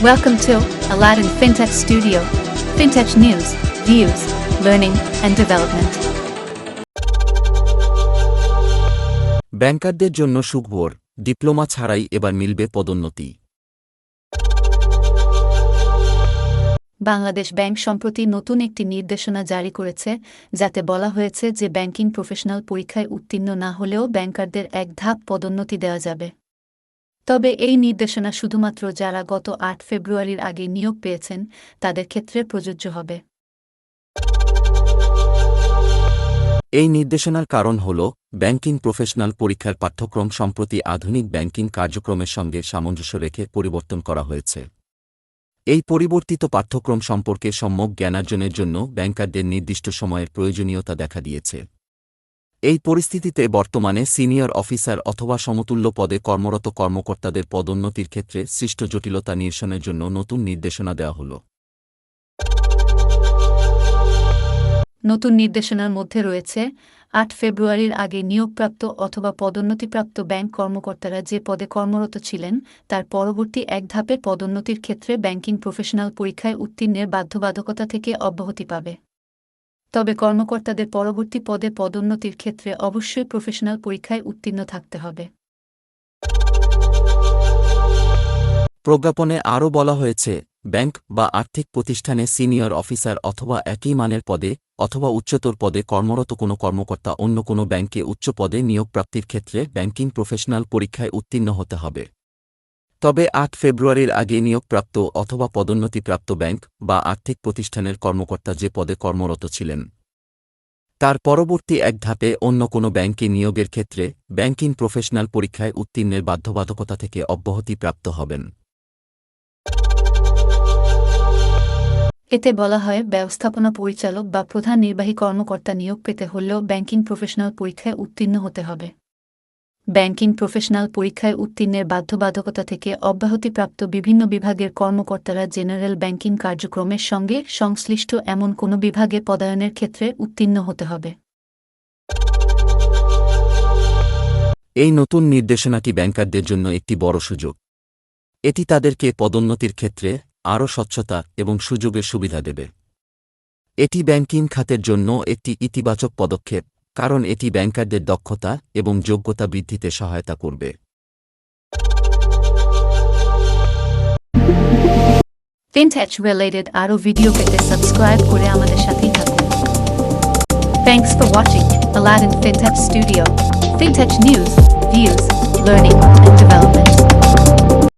Welcome to Aladdin FinTech Studio. FinTech news, views, learning, and development. ব্যাংকারদের জন্য সুখবর diploma ছাড়াই এবার মিলবে পদোন্নতি বাংলাদেশ ব্যাংক সম্প্রতি নতুন একটি নির্দেশনা জারি করেছে যাতে বলা হয়েছে যে ব্যাংকিং প্রফেশনাল পরীক্ষায় উত্তীর্ণ না হলেও ব্যাংকারদের এক ধাপ পদোন্নতি দেওয়া যাবে তবে এই নির্দেশনা শুধুমাত্র যারা গত আট ফেব্রুয়ারির আগে নিয়োগ পেয়েছেন, তাদের ক্ষেত্রে প্রযোজ্য হবে। এই নির্দেশনার কারণ হল, ব্যাংকিং প্রফেশনাল পরীক্ষার পাঠ্যক্রম সম্প্রতি আধুনিক ব্যাংকিং কার্যক্রমের সঙ্গে সামঞ্জস্য রেখে পরিবর্তন করা হয়েছে। এই পরিবর্তিত পাঠ্যক্রম সম্পর্কে সম্যক জ্ঞানার্জনের জন্য ব্যাংকারদের নির্দিষ্ট সময়ের প্রয়োজনীয়তা দেখা দিয়েছে। এই পরিস্থিতিতে বর্তমানে সিনিয়র অফিসার অথবা সমতুল্য পদে কর্মরত কর্মকর্তাদের পদোন্নতির ক্ষেত্রে সৃষ্ট জটিলতা নিরসনের জন্য নতুন নির্দেশনা দেওয়া হল। নতুন নির্দেশনার মধ্যে রয়েছে, আট ফেব্রুয়ারির আগে নিয়োগপ্রাপ্ত অথবা পদোন্নতিপ্রাপ্ত ব্যাংক কর্মকর্তারা যে পদে কর্মরত ছিলেন, তার পরবর্তী এক ধাপের পদোন্নতির ক্ষেত্রে ব্যাংকিং প্রফেশনাল পরীক্ষায় উত্তীর্ণের বাধ্যবাধকতা থেকে অব্যাহতি পাবে। তবে কর্মকর্তাদের পরবর্তী পদে পদোন্নতির ক্ষেত্রে অবশ্যই প্রফেশনাল পরীক্ষায় উত্তীর্ণ থাকতে হবে। প্রজ্ঞাপনে আরও বলা হয়েছে, ব্যাংক বা আর্থিক প্রতিষ্ঠানে সিনিয়র অফিসার অথবা একই মানের পদে অথবা উচ্চতর পদে কর্মরত কোনো কর্মকর্তা অন্য কোনো ব্যাংকে উচ্চ পদে নিয়োগ প্রাপ্তির ক্ষেত্রে ব্যাংকিং প্রফেশনাল পরীক্ষায় উত্তীর্ণ হতে হবে। তবে আট ফেব্রুয়ারির আগে নিয়োগপ্রাপ্ত অথবা পদোন্নতিপ্রাপ্ত ব্যাংক বা আর্থিক প্রতিষ্ঠানের কর্মকর্তা যে পদে কর্মরত ছিলেন। তার পরবর্তী এক ধাপে অন্য কোনো ব্যাংকে নিয়োগের ক্ষেত্রে ব্যাংকিং প্রফেশনাল পরীক্ষায় উত্তীর্ণের বাধ্যবাধকতা থেকে অব্যাহতি প্রাপ্ত হবেন। এতে বলা হয়, ব্যবস্থাপনা পরিচালক বা প্রধান নির্বাহী কর্মকর্তা নিয়োগ পেতে হলেও ব্যাংকিং প্রফেশনাল পরীক্ষায় উত্তীর্ণ হতে হবে। ব্যাংকিং প্রফেশনাল পরীক্ষায় উত্তীর্ণের বাধ্যবাধকতা থেকে অব্যাহতিপ্রাপ্ত বিভিন্ন বিভাগের কর্মকর্তারা জেনারেল ব্যাংকিং কার্যক্রমের সঙ্গে সংশ্লিষ্ট এমন কোনো বিভাগে পদায়নের ক্ষেত্রে উত্তীর্ণ হতে হবে। এই নতুন নির্দেশনাটি ব্যাংকারদের জন্য একটি বড় সুযোগ। এটি তাদেরকে পদোন্নতির ক্ষেত্রে আরও স্বচ্ছতা এবং সুযোগের সুবিধা দেবে। এটি ব্যাংকিং খাতের জন্য একটি ইতিবাচক পদক্ষেপ। কারণ এটি ব্যাংকারদের দক্ষতা এবং যোগ্যতা বৃদ্ধিতে সহায়তা করবে। ফিনটেচ রিলেটেড আরও ভিডিও পেতে সাবস্ক্রাইব করে আমাদের সাথেই থাকুন। Thanks for watching Aladdin FinTech Studio. FinTech news, views, learning, and